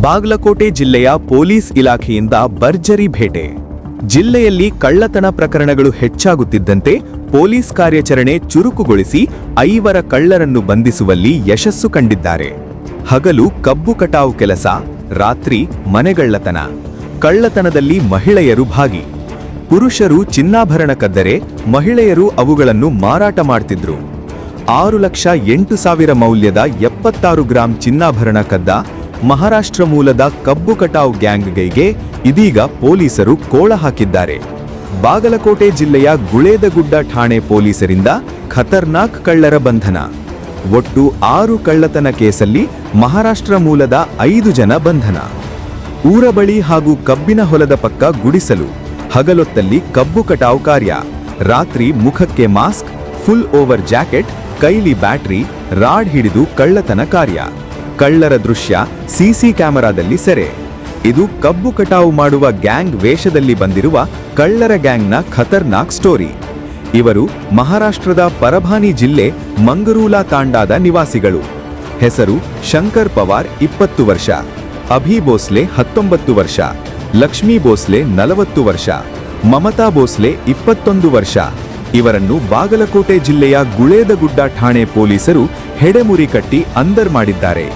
ಬಾಗಲಕೋಟೆ ಜಿಲ್ಲೆಯ ಪೊಲೀಸ್ ಇಲಾಖೆಯಿಂದ ಭರ್ಜರಿ ಭೇಟೆ. ಜಿಲ್ಲೆಯಲ್ಲಿ ಕಳ್ಳತನ ಪ್ರಕರಣಗಳು ಹೆಚ್ಚಾಗುತ್ತಿದ್ದಂತೆ ಪೊಲೀಸ್ ಕಾರ್ಯಾಚರಣೆ ಚುರುಕುಗೊಳಿಸಿ ಐವರ ಕಳ್ಳರನ್ನು ಬಂಧಿಸುವಲ್ಲಿ ಯಶಸ್ಸು ಕಂಡಿದ್ದಾರೆ. ಹಗಲು ಕಬ್ಬು ಕಟಾವು ಕೆಲಸ, ರಾತ್ರಿ ಮನೆಗಳ್ಳತನ. ಕಳ್ಳತನದಲ್ಲಿ ಮಹಿಳೆಯರು ಭಾಗಿ. ಪುರುಷರು ಚಿನ್ನಾಭರಣ ಕದ್ದರೆ ಮಹಿಳೆಯರು ಅವುಗಳನ್ನು ಮಾರಾಟ ಮಾಡ್ತಿದ್ರು. ಆರು ಲಕ್ಷ ಎಂಟು ಸಾವಿರ ಮೌಲ್ಯದ ಎಪ್ಪತ್ತಾರು ಗ್ರಾಂ ಚಿನ್ನಾಭರಣ ಕದ್ದ ಮಹಾರಾಷ್ಟ್ರ ಮೂಲದ ಕಬ್ಬು ಕಟಾವ್ ಗ್ಯಾಂಗ್ಗೆ ಇದೀಗ ಪೊಲೀಸರು ಕೋಳ ಹಾಕಿದ್ದಾರೆ. ಬಾಗಲಕೋಟೆ ಜಿಲ್ಲೆಯ ಗುಳೇದಗುಡ್ಡ ಠಾಣೆ ಪೊಲೀಸರಿಂದ ಖತರ್ನಾಕ್ ಕಳ್ಳರ ಬಂಧನ. ಒಟ್ಟು ಆರು ಕಳ್ಳತನ ಕೇಸಲ್ಲಿ ಮಹಾರಾಷ್ಟ್ರ ಮೂಲದ ಐದು ಜನ ಬಂಧನ. ಊರ ಬಳಿ ಹಾಗೂ ಕಬ್ಬಿನ ಹೊಲದ ಪಕ್ಕ ಗುಡಿಸಲು. ಹಗಲೊತ್ತಲ್ಲಿ ಕಬ್ಬು ಕಟಾವು ಕಾರ್ಯ. ರಾತ್ರಿ ಮುಖಕ್ಕೆ ಮಾಸ್ಕ್, ಫುಲ್ ಓವರ್ ಜಾಕೆಟ್, ಕೈಲಿ ಬ್ಯಾಟ್ರಿ, ರಾಡ್ ಹಿಡಿದು ಕಳ್ಳತನ ಕಾರ್ಯ. ಕಳ್ಳರ ದೃಶ್ಯ, ಸಿಸಿ ಕ್ಯಾಮೆರಾದಲ್ಲಿ ಸೆರೆ. ಇದು ಕಬ್ಬು ಕಟಾವು ಮಾಡುವ ಗ್ಯಾಂಗ್ ವೇಷದಲ್ಲಿ ಬಂದಿರುವ ಕಳ್ಳರ ಗ್ಯಾಂಗ್ನ ಖತರ್ನಾಕ್ ಸ್ಟೋರಿ. ಇವರು ಮಹಾರಾಷ್ಟ್ರದ ಪರಭಾನಿ ಜಿಲ್ಲೆ ಮಂಗರೂಲಾ ತಾಂಡಾದ ನಿವಾಸಿಗಳು. ಹೆಸರು ಶಂಕರ್ ಪವಾರ್ ಇಪ್ಪತ್ತು ವರ್ಷ. ಅಭಿ ಬೋಸ್ಲೆ ಹತ್ತೊಂಬತ್ತು ವರ್ಷ. ಲಕ್ಷ್ಮೀ ಬೋಸ್ಲೆ ನಲವತ್ತು ವರ್ಷ. ಮಮತಾ ಬೋಸ್ಲೆ ಇಪ್ಪತ್ತೊಂದು ವರ್ಷ. ಇವರನ್ನು ಬಾಗಲಕೋಟೆ ಜಿಲ್ಲೆಯ ಗುಳೇದಗುಡ್ಡ ಠಾಣೆ ಪೊಲೀಸರು ಹೆಡೆಮುರಿ ಕಟ್ಟಿ ಅಂದರ್ ಮಾಡಿದ್ದಾರೆ.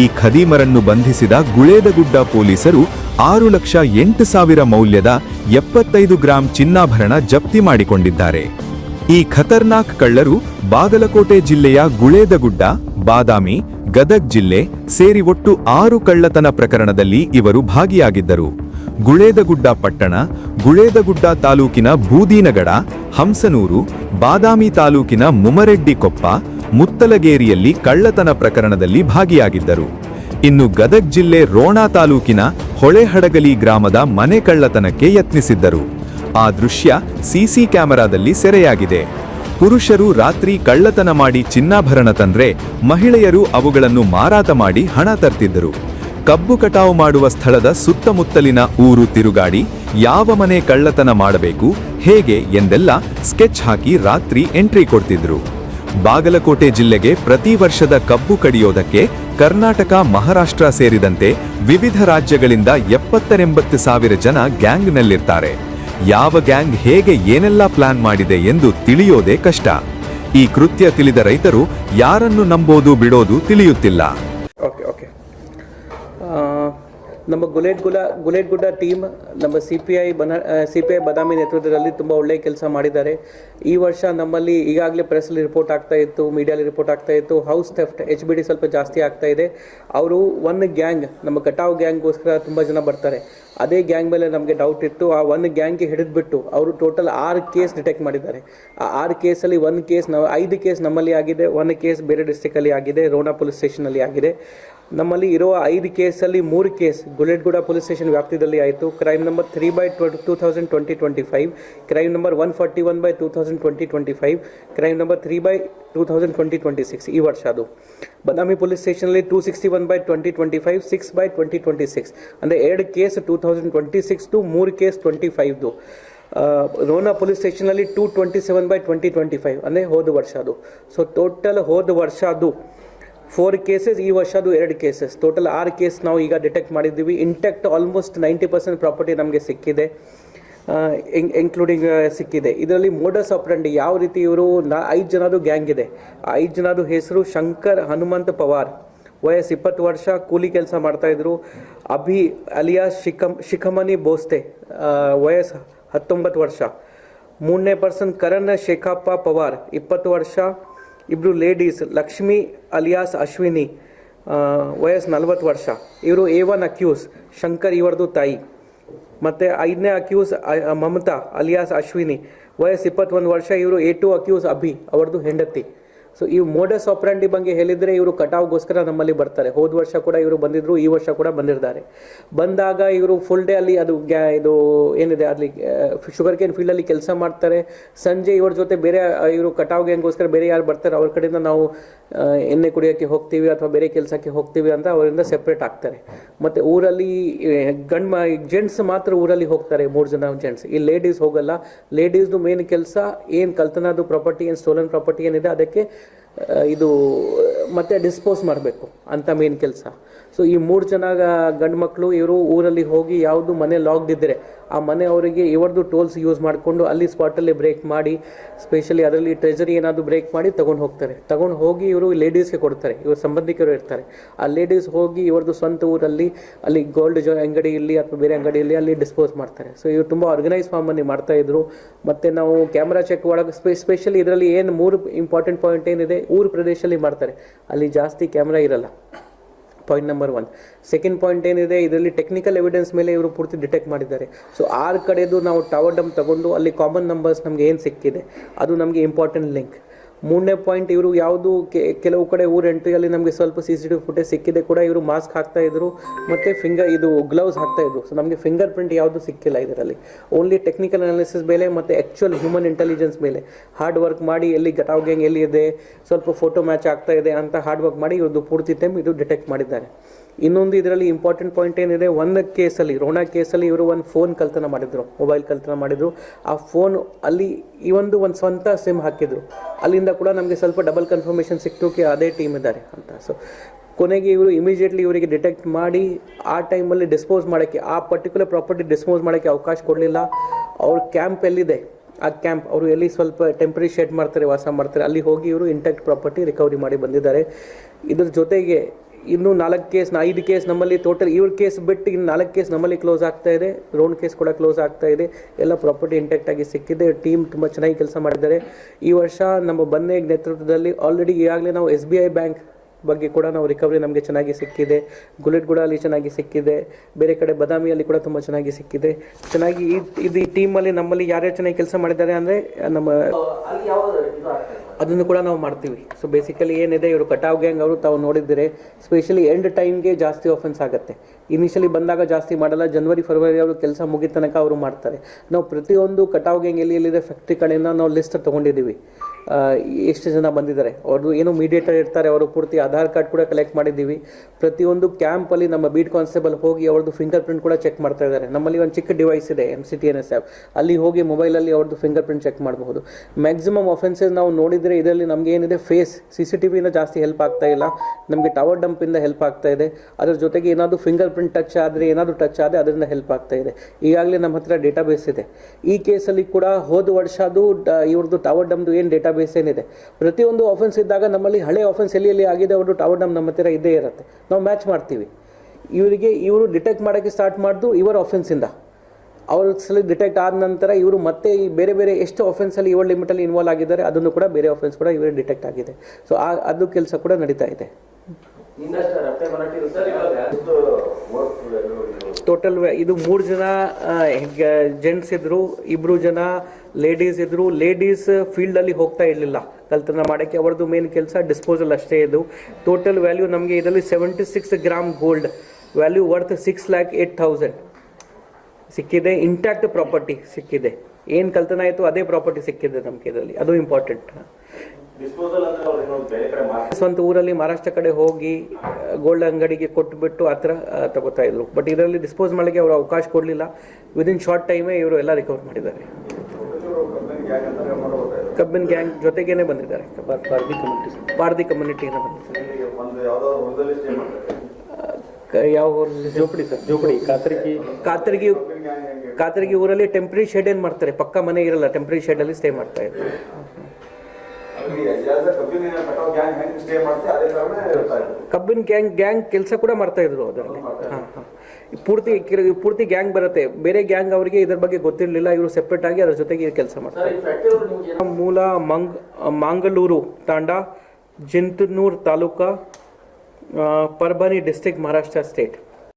ಈ ಖದೀಮರನ್ನು ಬಂಧಿಸಿದ ಗುಳೇದಗುಡ್ಡ ಪೊಲೀಸರು ಆರು ಲಕ್ಷ ಎಂಟು ಸಾವಿರ ಮೌಲ್ಯದ ಎಪ್ಪತ್ತೈದು ಗ್ರಾಂ ಚಿನ್ನಾಭರಣ ಜಪ್ತಿ ಮಾಡಿಕೊಂಡಿದ್ದಾರೆ. ಈ ಖತರ್ನಾಕ್ ಕಳ್ಳರು ಬಾಗಲಕೋಟೆ ಜಿಲ್ಲೆಯ ಗುಳೇದಗುಡ್ಡ, ಬಾದಾಮಿ, ಗದಗ್ ಜಿಲ್ಲೆ ಸೇರಿ ಒಟ್ಟು ಆರು ಕಳ್ಳತನ ಪ್ರಕರಣದಲ್ಲಿ ಇವರು ಭಾಗಿಯಾಗಿದ್ದರು. ಗುಳೇದಗುಡ್ಡ ಪಟ್ಟಣ, ಗುಳೇದಗುಡ್ಡ ತಾಲೂಕಿನ ಬೂದಿನಗಡ ಹಂಸನೂರು, ಬಾದಾಮಿ ತಾಲೂಕಿನ ಮುಮರೆಡ್ಡಿಕೊಪ್ಪ ಮುತ್ತಲಗೇರಿಯಲ್ಲಿ ಕಳ್ಳತನ ಪ್ರಕರಣದಲ್ಲಿ ಭಾಗಿಯಾಗಿದ್ದರು. ಇನ್ನು ಗದಗ್ ಜಿಲ್ಲೆ ರೋಣ ತಾಲೂಕಿನ ಹೊಳೆಹಡಗಲಿ ಗ್ರಾಮದ ಮನೆ ಕಳ್ಳತನಕ್ಕೆ ಯತ್ನಿಸಿದ್ದರು. ಆ ದೃಶ್ಯ ಸಿಸಿ ಕ್ಯಾಮೆರಾದಲ್ಲಿ ಸೆರೆಯಾಗಿದೆ. ಪುರುಷರು ರಾತ್ರಿ ಕಳ್ಳತನ ಮಾಡಿ ಚಿನ್ನಾಭರಣ ತಂದ್ರೆ ಮಹಿಳೆಯರು ಅವುಗಳನ್ನು ಮಾರಾಟ ಮಾಡಿ ಹಣ ತರ್ತಿದ್ದರು. ಕಬ್ಬು ಕಟಾವು ಮಾಡುವ ಸ್ಥಳದ ಸುತ್ತಮುತ್ತಲಿನ ಊರು ತಿರುಗಾಡಿ ಯಾವ ಮನೆ ಕಳ್ಳತನ ಮಾಡಬೇಕು, ಹೇಗೆ ಎಂದೆಲ್ಲ ಸ್ಕೆಚ್ ಹಾಕಿ ರಾತ್ರಿ ಎಂಟ್ರಿ ಕೊಡ್ತಿದ್ರು. ಬಾಗಲಕೋಟೆ ಜಿಲ್ಲೆಗೆ ಪ್ರತಿ ವರ್ಷದ ಕಬ್ಬು ಕಡಿಯೋದಕ್ಕೆ ಕರ್ನಾಟಕ, ಮಹಾರಾಷ್ಟ್ರ ಸೇರಿದಂತೆ ವಿವಿಧ ರಾಜ್ಯಗಳಿಂದ ಎಪ್ಪತ್ತರೆಂಬತ್ತು ಸಾವಿರ ಜನ ಗ್ಯಾಂಗ್ನಲ್ಲಿರ್ತಾರೆ. ಯಾವ ಗ್ಯಾಂಗ್ ಹೇಗೆ ಏನೆಲ್ಲ ಪ್ಲಾನ್ ಮಾಡಿದೆ ಎಂದು ತಿಳಿಯೋದೇ ಕಷ್ಟ. ಈ ಕೃತ್ಯ ತಿಳಿದ ರೈತರು ಯಾರನ್ನು ನಂಬೋದು ಬಿಡೋದು ತಿಳಿಯುತ್ತಿಲ್ಲ. ನಮ್ಮ ಗುಲೇಟ್ ಗುಲ, ಗುಲೇಟ್ ಗುಡ್ಡ ಟೀಮ್, ನಮ್ಮ ಸಿ ಪಿ ಐ ಬನ ಸಿ ಪಿ ಐ ಬದಾಮಿ ನೇತೃತ್ವದಲ್ಲಿ ತುಂಬ ಒಳ್ಳೆಯ ಕೆಲಸ ಮಾಡಿದ್ದಾರೆ. ಈ ವರ್ಷ ನಮ್ಮಲ್ಲಿ ಈಗಾಗಲೇ ಪ್ರೆಸ್ಲಿ ರಿಪೋರ್ಟ್ ಆಗ್ತಾ ಇತ್ತು ಮೀಡಿಯಲ್ಲಿ ರಿಪೋರ್ಟ್ ಆಗ್ತಾ ಇತ್ತು. House theft H B D ಸ್ವಲ್ಪ ಜಾಸ್ತಿ ಆಗ್ತಾ ಇದೆ. ಅವರು ಒನ್ ಗ್ಯಾಂಗ್ ನಮ್ಮ ಕಟಾವ್ ಗ್ಯಾಂಗ್ಗೋಸ್ಕರ ತುಂಬ ಜನ ಬರ್ತಾರೆ. ಅದೇ ಗ್ಯಾಂಗ್ ಮೇಲೆ ನಮಗೆ ಡೌಟ್ ಇತ್ತು. ಆ ಒಂದು ಗ್ಯಾಂಗ್ಗೆ ಹಿಡಿದ್ಬಿಟ್ಟು ಅವರು ಟೋಟಲ್ ಆರು ಕೇಸ್ ಡಿಟೆಕ್ಟ್ ಮಾಡಿದ್ದಾರೆ. ಆ ಆರು ಕೇಸಲ್ಲಿ ಒಂದು ಕೇಸ್ ನಾವು ಐದು ಕೇಸ್ ನಮ್ಮಲ್ಲಿ ಆಗಿದೆ, ಒಂದು ಕೇಸ್ ಬೇರೆ ಡಿಸ್ಟಿಕಲ್ಲಿ ಆಗಿದೆ, ರೋಣಾ ಪೊಲೀಸ್ ಸ್ಟೇಷನಲ್ಲಿ ಆಗಿದೆ. ನಮ್ಮಲ್ಲಿ ಇರುವ ಐದು ಕೇಸಲ್ಲಿ ಮೂರು ಕೇಸ್ ಗುಲೆಟ್ಗುಡ ಪೊಲೀಸ್ ಸ್ಟೇಷನ್ ವ್ಯಾಪ್ತಿಯಲ್ಲಿ ಆಯಿತು. Crime number three by twenty two thousand twenty twenty five crime number one forty one by two thousand twenty twenty five crime number three by two thousand twenty twenty six ಈ ವರ್ಷ ಅದು. Badami police ಸ್ಟೇಷನಲ್ಲಿ two sixty one by twenty twenty five six by twenty twenty six ಅಂದರೆ ಎರಡು case two thousand twenty ಸಿಕ್ಸ್ದು ಮೂರು case twenty ಫೈವ್ದು Rona police ಸ್ಟೇಷನಲ್ಲಿ two twenty seven by twenty twenty five ಅಂದರೆ ಹೋದ ವರ್ಷ ಅದು ಸೊ ಟೋಟಲ್ ಹೋದ ವರ್ಷ ಅದು ಫೋರ್ ಕೇಸಸ್ ಈ ವರ್ಷದ್ದು ಎರಡು ಕೇಸಸ್ ಟೋಟಲ್ ಆರು ಕೇಸ್ ನಾವು ಈಗ ಡಿಟೆಕ್ಟ್ ಮಾಡಿದ್ದೀವಿ. Intact almost ninety percent property ನಮಗೆ ಸಿಕ್ಕಿದೆ. ಇನ್ಕ್ಲೂಡಿಂಗ್ ಸಿಕ್ಕಿದೆ. ಇದರಲ್ಲಿ ಮೋಡಸ್ ಆಪ್ರಂಡಿ ಯಾವ ರೀತಿ ಇವರು ಐದು ಜನದು ಗ್ಯಾಂಗ್ ಇದೆ. ಐದು ಜನದು ಹೆಸರು ಶಂಕರ್ ಹನುಮಂತ್ ಪವಾರ್. ವಯಸ್ಸು ಇಪ್ಪತ್ತು ವರ್ಷ, ಕೂಲಿ ಕೆಲಸ ಮಾಡ್ತಾ ಇದ್ರು. ಅಭಿ ಅಲಿಯಾಸ್ ಶಿಖಮ್ ಶಿಖಮನಿ ಬೋಸ್ತೆ ವಯಸ್ಸು ಹತ್ತೊಂಬತ್ತು ವರ್ಷ. ಮೂರನೇ ಪರ್ಸನ್ ಕರಣ್ ಶೇಖಪ್ಪ ಪವಾರ್, ಇಪ್ಪತ್ತು ವರ್ಷ. ಇಬ್ಬರು ಲೇಡೀಸ್, ಲಕ್ಷ್ಮಿ ಅಲಿಯಾಸ್ ಅಶ್ವಿನಿ ವಯಸ್ಸು ನಲವತ್ತು ವರ್ಷ. ಇವರು ಎ ಒನ್ ಅಕ್ಯೂಸ್, ಶಂಕರ್ ಇವರದು ತಾಯಿ. ಮತ್ತು ಐದನೇ ಅಕ್ಯೂಸ್ ಮಮತಾ ಅಲಿಯಾಸ್ ಅಶ್ವಿನಿ, ವಯಸ್ಸು ಇಪ್ಪತ್ತೊಂದು ವರ್ಷ, ಇವರು ಎ ಟು ಅಕ್ಯೂಸ್ ಅಭಿ, ಅವರದು ಹೆಂಡತಿ. ಸೊ ಈ ಮೋಡಸ್ ಆಪರಂಡಿ ಬಗ್ಗೆ ಹೇಳಿದರೆ ಇವರು ಕಟಾವ್ಗೋಸ್ಕರ ನಮ್ಮಲ್ಲಿ ಬರ್ತಾರೆ. ಹೋದ ವರ್ಷ ಕೂಡ ಇವರು ಬಂದಿದ್ರು, ಈ ವರ್ಷ ಕೂಡ ಬಂದಿರ್ತಾರೆ. ಬಂದಾಗ ಇವರು ಫುಲ್ ಡೇ ಅಲ್ಲಿ ಅದು ಗ್ಯಾ, ಇದು ಏನಿದೆ, ಅಲ್ಲಿ ಶುಗರ್ ಕೇನ್ ಫೀಲ್ಡಲ್ಲಿ ಕೆಲಸ ಮಾಡ್ತಾರೆ. ಸಂಜೆ ಇವ್ರ ಜೊತೆ ಬೇರೆ ಇವರು ಕಟಾವ್ ಗ್ಯಾಂಗ್ಗೋಸ್ಕರ ಬೇರೆ ಯಾರು ಬರ್ತಾರೆ, ಅವ್ರ ಕಡೆಯಿಂದ ನಾವು ಎಣ್ಣೆ ಕುಡಿಯೋಕ್ಕೆ ಹೋಗ್ತೀವಿ ಅಥವಾ ಬೇರೆ ಕೆಲಸಕ್ಕೆ ಹೋಗ್ತೀವಿ ಅಂತ ಅವರಿಂದ ಸೆಪ್ರೇಟ್ ಆಗ್ತಾರೆ. ಮತ್ತು ಊರಲ್ಲಿ, ಗಂಡ್ ಜೆಂಟ್ಸ್ ಮಾತ್ರ ಊರಲ್ಲಿ ಹೋಗ್ತಾರೆ, ಮೂರು ಜನ ಜೆಂಟ್ಸ್ ಈ ಲೇಡೀಸ್ ಹೋಗಲ್ಲ. ಲೇಡೀಸ್ದು ಮೇನ್ ಕೆಲಸ ಏನು ಕಲ್ತನದು ಪ್ರಾಪರ್ಟಿ ಏನು ಸ್ಟೋಲನ್ ಪ್ರಾಪರ್ಟಿ ಏನಿದೆ, ಅದಕ್ಕೆ ಇದು ಮತ್ತೆ ಡಿಸ್ಪೋಸ್ ಮಾಡಬೇಕು ಅಂತ ಮೇನ್ ಕೆಲಸ. ಸೊ ಈ ಮೂರು ಜನ ಗಂಡು ಮಕ್ಕಳು ಇವರು ಊರಲ್ಲಿ ಹೋಗಿ ಯಾವುದು ಮನೆ ಲಾಕ್ಡ್ ಇದ್ದರೆ ಆ ಮನೆ ಅವರಿಗೆ ಇವರದು ಟೋಲ್ಸ್ ಯೂಸ್ ಮಾಡಿಕೊಂಡು ಅಲ್ಲಿ ಸ್ಪಾಟಲ್ಲಿ ಬ್ರೇಕ್ ಮಾಡಿ ಸ್ಪೆಷಲಿ ಅದರಲ್ಲಿ ಟ್ರೆಜರಿ ಏನಾದರೂ ಬ್ರೇಕ್ ಮಾಡಿ ತೊಗೊಂಡು ಹೋಗ್ತಾರೆ. ತೊಗೊಂಡು ಹೋಗಿ ಇವರು ಲೇಡೀಸ್ಗೆ ಕೊಡ್ತಾರೆ. ಇವ್ರ ಸಂಬಂಧಿಕರು ಇರ್ತಾರೆ. ಆ ಲೇಡೀಸ್ ಹೋಗಿ ಇವ್ರದ್ದು ಸ್ವಂತ ಊರಲ್ಲಿ ಅಲ್ಲಿ ಗೋಲ್ಡ್ ಜೋ ಅಂಗಡಿಯಲ್ಲಿ ಅಥವಾ ಬೇರೆ ಅಂಗಡಿಯಲ್ಲಿ ಅಲ್ಲಿ ಡಿಸ್ಪೋಸ್ ಮಾಡ್ತಾರೆ. ಸೊ ಇವರು ತುಂಬ ಆರ್ಗನೈಸ್ ಫಾರ್ಮಲ್ಲಿ ಮಾಡ್ತಾ ಇದ್ರು. ಮತ್ತು ನಾವು ಕ್ಯಾಮ್ರಾ ಚೆಕ್ ಒಳಗೆ ಸ್ಪೆ ಸ್ಪೆಷಲಿ ಇದರಲ್ಲಿ ಏನು ಮೂರು ಇಂಪಾರ್ಟೆಂಟ್ ಪಾಯಿಂಟ್ ಏನಿದೆ ಊರು ಪ್ರದೇಶದಲ್ಲಿ ಮಾಡ್ತಾರೆ. ಅಲ್ಲಿ ಜಾಸ್ತಿ ಕ್ಯಾಮ್ರಾ ಇರಲ್ಲ. Point number one second point ಏನಿದೆ, ಇದರಲ್ಲಿ ಟೆಕ್ನಿಕಲ್ ಎವಿಡೆನ್ಸ್ ಮೇಲೆ ಇವರು ಪೂರ್ತಿ ಡಿಟೆಕ್ಟ್ ಮಾಡಿದ್ದಾರೆ. ಸೊ ಆರು ಕಡೆದು ನಾವು ಟವರ್ ಡಮ್ ತಗೊಂಡು, ಅಲ್ಲಿ ಕಾಮನ್ ನಂಬರ್ಸ್ ನಮಗೆ ಏನು ಸಿಕ್ಕಿದೆ, ಅದು ನಮಗೆ ಇಂಪಾರ್ಟೆಂಟ್ ಲಿಂಕ್ ಮೂರನೇ ಪಾಯಿಂಟ್ ಇವರು ಯಾವುದು ಕೆಲವು ಕಡೆ ಊರು ಎಂಟ್ರಿಯಲ್ಲಿ ನಮಗೆ ಸ್ವಲ್ಪ C C T V footage ಸಿಕ್ಕಿದೆ ಕೂಡ ಇವರು ಮಾಸ್ಕ್ ಹಾಕ್ತಾ ಇದ್ರು. ಮತ್ತೆ ಫಿಂಗರ್ ಇದು ಗ್ಲೌಸ್ ಹಾಕ್ತಾ ಇದ್ರು. ಸೊ ನಮಗೆ ಫಿಂಗರ್ ಪ್ರಿಂಟ್ ಯಾವುದು ಸಿಕ್ಕಿಲ್ಲ ಇದರಲ್ಲಿ. ಓನ್ಲಿ ಟೆಕ್ನಿಕಲ್ ಅನಾಲಿಸಿಸ್ ಮೇಲೆ ಮತ್ತೆ ಆಕ್ಚುಯಲ್ ಹ್ಯೂಮನ್ ಇಂಟೆಲಿಜೆನ್ಸ್ ಮೇಲೆ. ಹಾರ್ಡ್ ವರ್ಕ್ ಮಾಡಿ ಎಲ್ಲಿ ಗಟಾವ್ ಗ್ಯಾಂಗ್ ಎಲ್ಲಿ ಇದೆ ಸ್ವಲ್ಪ ಫೋಟೋ ಮ್ಯಾಚ್ ಆಗ್ತಾ ಇದೆ ಅಂತ ಹಾರ್ಡ್ ವರ್ಕ್ ಮಾಡಿ ಇವ್ರದ್ದು ಪೂರ್ತಿ ಟೈಮ್ ಇದು ಡಿಟೆಕ್ಟ್ ಮಾಡಿದ್ದಾರೆ. ಇನ್ನೊಂದು ಇದರಲ್ಲಿ ಇಂಪಾರ್ಟೆಂಟ್ ಪಾಯಿಂಟ್ ಏನಿದೆ, ಒಂದು ಕೇಸಲ್ಲಿ, ರೋಣ ಕೇಸಲ್ಲಿ ಇವರು ಒಂದು ಫೋನ್ ಕಲ್ತನ ಮಾಡಿದರು ಮೊಬೈಲ್ ಕಲ್ತನ ಮಾಡಿದರು. ಆ ಫೋನ್ ಅಲ್ಲಿ ಈ ಒಂದು ಒಂದು ಸ್ವಂತ ಸಿಮ್ ಹಾಕಿದ್ರು. ಅಲ್ಲಿಂದ ಕೂಡ ನಮಗೆ ಸ್ವಲ್ಪ ಡಬಲ್ ಕನ್ಫರ್ಮೇಷನ್ ಸಿಕ್ತು ಕಿ ಅದೇ ಟೀಮ್ ಇದ್ದಾರೆ ಅಂತ. ಸೊ ಕೊನೆಗೆ ಇವರು ಇಮಿಡಿಯೇಟ್ಲಿ ಇವರಿಗೆ ಡಿಟೆಕ್ಟ್ ಮಾಡಿ, ಆ ಟೈಮಲ್ಲಿ ಡಿಸ್ಪೋಸ್ ಮಾಡೋಕ್ಕೆ, ಆ ಪರ್ಟಿಕ್ಯುಲರ್ ಪ್ರಾಪರ್ಟಿ ಡಿಸ್ಪೋಸ್ ಮಾಡೋಕ್ಕೆ ಅವಕಾಶ ಕೊಡಲಿಲ್ಲ. ಅವ್ರ ಕ್ಯಾಂಪ್ ಎಲ್ಲಿದೆ? ಆ ಕ್ಯಾಂಪ್ ಅವರು ಎಲ್ಲಿ ಸ್ವಲ್ಪ ಟೆಂಪ್ರರಿ ಶೆಡ್ ಮಾಡ್ತಾರೆ, ವಾಸ ಮಾಡ್ತಾರೆ, ಅಲ್ಲಿ ಹೋಗಿ ಇವರು ಇಂಟ್ಯಾಕ್ಟ್ ಪ್ರಾಪರ್ಟಿ ರಿಕವರಿ ಮಾಡಿ ಬಂದಿದ್ದಾರೆ. ಇದ್ರ ಜೊತೆಗೆ ಇನ್ನು ನಾಲ್ಕು ಕೇಸ್, ಐದು ಕೇಸ್ ನಮ್ಮಲ್ಲಿ ಟೋಟಲ್ ಇವ್ರ ಕೇಸ್ ಬಿಟ್ಟು ಇನ್ನು ನಾಲ್ಕು ಕೇಸ್ ನಮ್ಮಲ್ಲಿ ಕ್ಲೋಸ್ ಆಗ್ತಾ ಇದೆ. ಲೋನ್ ಕೇಸ್ ಕೂಡ ಕ್ಲೋಸ್ ಆಗ್ತಾ ಇದೆ. ಎಲ್ಲ ಪ್ರಾಪರ್ಟಿ ಇಂಟ್ಯಾಕ್ಟ್ ಆಗಿ ಸಿಕ್ಕಿದೆ. ಟೀಮ್ ತುಂಬ ಚೆನ್ನಾಗಿ ಕೆಲಸ ಮಾಡಿದ್ದಾರೆ. ಈ ವರ್ಷ ನಮ್ಮ ಬನ್ನೆ ನೇತೃತ್ವದಲ್ಲಿ ಆಲ್ರೆಡಿ ಈಗಾಗಲೇ ನಾವು ಎಸ್ ಬಿ ಐ ಬ್ಯಾಂಕ್ ಬಗ್ಗೆ ಕೂಡ ನಾವು ರಿಕವರಿ ನಮಗೆ ಚೆನ್ನಾಗಿ ಸಿಕ್ಕಿದೆ. ಗುಲೆಟ್ಗುಡ ಅಲ್ಲಿ ಚೆನ್ನಾಗಿ ಸಿಕ್ಕಿದೆ. ಬೇರೆ ಕಡೆ ಬದಾಮಿಯಲ್ಲಿ ಕೂಡ ತುಂಬ ಚೆನ್ನಾಗಿ ಸಿಕ್ಕಿದೆ. ಚೆನ್ನಾಗಿ ಈ ಇದು ಈ ಟೀಮಲ್ಲಿ ನಮ್ಮಲ್ಲಿ ಯಾರ್ಯಾರು ಚೆನ್ನಾಗಿ ಕೆಲಸ ಮಾಡಿದ್ದಾರೆ ಅಂದರೆ ನಮ್ಮ ಅದನ್ನು ಕೂಡ ನಾವು ಮಾಡ್ತೀವಿ. ಸೊ ಬೇಸಿಕಲಿ ಏನಿದೆ, ಇವರು ಕಟಾವ್ ಗ್ಯಾಂಗ್ ಅವರು ತಾವು ನೋಡಿದರೆ ಸ್ಪೆಷಲಿ ಎಂಡ್ ಟೈಮ್ಗೆ ಜಾಸ್ತಿ ಆಫೆನ್ಸ್ ಆಗುತ್ತೆ. ಇನಿಷಿಯಲಿ ಬಂದಾಗ ಜಾಸ್ತಿ ಮಾಡಲ್ಲ ಜನವರಿ ಫೆಬ್ರವರಿ ಅವರು ಕೆಲಸ ಮುಗಿದ ತನಕ ಅವರು ಮಾಡ್ತಾರೆ. ನಾವು ಪ್ರತಿಯೊಂದು ಕಟಾವ್ ಗ್ಯಾಂಗ್ ಎಲ್ಲಿ ಎಲ್ಲಿದೆ ಫ್ಯಾಕ್ಟ್ರಿ ಕಡೆಯಿಂದ ನಾವು ಲಿಸ್ಟ್ ತೊಗೊಂಡಿದ್ದೀವಿ. ಎಷ್ಟು ಜನ ಬಂದಿದ್ದಾರೆ, ಅವ್ರದ್ದು ಏನು ಮೀಡಿಯೇಟರ್ ಇರ್ತಾರೆ, ಅವರು ಪೂರ್ತಿ ಆಧಾರ್ ಕಾರ್ಡ್ ಕೂಡ ಕಲೆಕ್ಟ್ ಮಾಡಿದ್ದೀವಿ. ಪ್ರತಿಯೊಂದು ಕ್ಯಾಂಪಲ್ಲಿ ನಮ್ಮ ಬೀಟ್ ಕಾನ್ಸ್ಟೇಬಲ್ ಹೋಗಿ ಅವ್ರದ್ದು ಫಿಂಗರ್ ಪ್ರಿಂಟ್ ಕೂಡ ಚೆಕ್ ಮಾಡ್ತಾ ಇದ್ದಾರೆ. ನಮ್ಮಲ್ಲಿ ಒಂದು ಚಿಕ್ಕ ಡಿವೈಸ್ ಇದೆ M C T N S app ಅಲ್ಲಿ ಹೋಗಿ ಮೊಬೈಲಲ್ಲಿ ಅವ್ರದ್ದು ಫಿಂಗರ್ ಪ್ರಿಂಟ್ ಚೆಕ್ ಮಾಡಬಹುದು. ಮ್ಯಾಕ್ಸಿಮಮ್ ಅಫೆನ್ಸಸ್ ನಾವು ನೋಡಿದರೆ ಇದರಲ್ಲಿ ನಮಗೆ ಏನಿದೆ ಫೇಸ್ ಸಿ ಸಿ ಟಿ ವಿನ ಜಾಸ್ತಿ ಹೆಲ್ಪ್ ಆಗ್ತಾ ಇಲ್ಲ. ನಮಗೆ ಟವರ್ ಡಂಪಿಂದ ಹೆಲ್ಪ್ ಆಗ್ತಾ ಇದೆ. ಅದರ ಜೊತೆಗೆ ಏನಾದರೂ ಫಿಂಗರ್ ಪ್ರಿಂಟ್ ಟಚ್ ಆದರೆ, ಏನಾದರೂ ಟಚ್ ಆದರೆ ಅದರಿಂದ ಹೆಲ್ಪ್ ಆಗ್ತಾ ಇದೆ. ಈಗಾಗಲೇ ನಮ್ಮ ಹತ್ರ ಡೇಟಾಬೇಸ್ ಇದೆ. ಈ ಕೇಸಲ್ಲಿ ಕೂಡ ಹೋದ ವರ್ಷದ್ದು ಇವ್ರದ್ದು ಟವರ್ ಡಮ್ದು ಏನು ಡೇಟಾಬೇಸ್ ಏನಿದೆ. ಪ್ರತಿಯೊಂದು ಆಫೆನ್ಸ್ ಇದ್ದಾಗ ನಮ್ಮಲ್ಲಿ ಹಳೆ ಆಫೆನ್ಸ್ ಎಲ್ಲಿ ಎಲ್ಲಿ ಆಗಿದೆ ಅವರು ಟವರ್ ಡಮ್ ನಮ್ಮ ಹತ್ತಿರ ಇದ್ದೇ ಇರುತ್ತೆ. ನಾವು ಮ್ಯಾಚ್ ಮಾಡ್ತೀವಿ. ಇವರಿಗೆ ಇವರು ಡಿಟೆಕ್ಟ್ ಮಾಡೋಕ್ಕೆ ಸ್ಟಾರ್ಟ್ ಮಾಡಿದ್ದು ಇವರ ಆಫೆನ್ಸಿಂದ ಅವ್ರ ಸಲ ಡಿಟೆಕ್ಟ್ ಆದ ನಂತರ ಇವರು ಮತ್ತೆ ಈ ಬೇರೆ ಬೇರೆ ಎಷ್ಟು offence-ಅಲ್ಲಿ ಇವರ ಲಿಮಿಟಲ್ಲಿ ಇನ್ವಾಲ್ವ್ ಆಗಿದ್ದಾರೆ, ಅದನ್ನು ಕೂಡ ಬೇರೆ ಆಫೆನ್ಸ್ ಕೂಡ ಇವರೇ ಡಿಟೆಕ್ಟ್ ಆಗಿದೆ. ಸೊ ಆ, ಅದು ಕೆಲಸ ಕೂಡ ನಡೀತಾ ಇದೆ. ಟೋಟಲ್ ಇದು ಮೂರು ಜನ ಜೆಂಟ್ಸ್ ಇದ್ರು, ಇಬ್ರು ಜನ ಲೇಡೀಸ್ ಇದ್ರು. ಲೇಡೀಸ್ ಫೀಲ್ಡಲ್ಲಿ ಹೋಗ್ತಾ ಇರಲಿಲ್ಲ. ಕಲ್ತನ ಮಾಡೋಕ್ಕೆ ಅವ್ರದ್ದು ಮೇನ್ ಕೆಲಸ ಡಿಸ್ಪೋಸಲ್ ಅಷ್ಟೇ ಇದು. ಟೋಟಲ್ ವ್ಯಾಲ್ಯೂ ನಮಗೆ ಇದರಲ್ಲಿ seventy six gram gold value worth six lakh eight thousand ಸಿಕ್ಕಿದೆ. ಇಂಟ್ಯಾಕ್ಟ್ ಪ್ರಾಪರ್ಟಿ ಸಿಕ್ಕಿದೆ. ಏನು ಕಲ್ತನ ಆಯಿತು, ಅದೇ ಪ್ರಾಪರ್ಟಿ ಸಿಕ್ಕಿದೆ ನಮಗೆ ಇದರಲ್ಲಿ. ಅದು ಇಂಪಾರ್ಟೆಂಟ್ ಸ್ವಂತ ಊರಲ್ಲಿ ಮಹಾರಾಷ್ಟ್ರ ಕಡೆ ಹೋಗಿ ಗೋಲ್ಡ್ ಅಂಗಡಿಗೆ ಕೊಟ್ಟುಬಿಟ್ಟು ಆ ಥರ ತಗೋತಾ ಇದ್ರು. ಬಟ್ ಇದರಲ್ಲಿ ಡಿಸ್ಪೋಸ್ ಮಾಡಲಿಕ್ಕೆ ಅವರು ಅವಕಾಶ ಕೊಡಲಿಲ್ಲ. ವಿದಿನ್ ಶಾರ್ಟ್ ಟೈಮೇ ಇವರು ಎಲ್ಲ ರಿಕವರ್ ಮಾಡಿದ್ದಾರೆ. ಕಬ್ಬಿನ ಗ್ಯಾಂಗ್ ಜೊತೆಗೇನೆ ಬಂದಿದ್ದಾರೆ. ಭಾರತಿ ಬಾರ್ದಿ ಕಮ್ಯುನಿಟಿ ಬಾರ್ದಿ ಕಮ್ಯುನಿಟಿಯಿಂದ ಬಂದಿದ್ದಾರೆ. ಒಂದು ಯಾವ್ದೋ ಹೊಲದಲ್ಲಿ ಸ್ಟೇ ಮಾಡ್ತಾರೆ ಕ- ಯಾವ ಊರು? ಜೋಪಡಿ ಸರ್ ಜೋಪಡಿ ಕಾತರಿಗಿ ಕಾತರ್ಗಿ ಕಾತರ್ಗಿ ಊರಲ್ಲಿ ಟೆಂಪ್ರರಿ ಶೆಡ್ ಏನು ಮಾಡ್ತಾರೆ? ಪಕ್ಕ ಮನೆ ಇರಲ್ಲ ಟೆಂಪ್ರರಿ ಅಲ್ಲಿ ಸ್ಟೇ ಮಾಡ್ತಾ ಇದ್ದಾರೆ ಕಬ್ಬಿನ ಕಟ್ಟೋ ಗ್ಯಾಂಗ್ ಗ್ಯಾಂಗ್ ಗ್ಯಾಂಗ್ ಕೆಲಸ ಕೂಡ ಮಾಡ್ತಾ ಇದ್ರು ಅದರಲ್ಲಿ. ಹಾಂ ಹಾಂ. ಪೂರ್ತಿ ಪೂರ್ತಿ ಗ್ಯಾಂಗ್ ಬರುತ್ತೆ. ಬೇರೆ ಗ್ಯಾಂಗ್ ಅವರಿಗೆ ಇದ್ರ ಬಗ್ಗೆ ಗೊತ್ತಿರಲಿಲ್ಲ ಇವರು ಸೆಪ್ರೇಟ್ ಆಗಿ ಅದ್ರ ಜೊತೆಗೆ ಕೆಲಸ ಮಾಡ್ತಾರೆ. ಮೂಲ ಮಂಗ್ ಮಾಂಗಲೂರು ತಾಂಡ ಜಿಂತನೂರ್ ತಾಲೂಕಾ ಪರ್ಬನಿ ಡಿಸ್ಟ್ರಿಕ್ಟ್ ಮಹಾರಾಷ್ಟ್ರ ಸ್ಟೇಟ್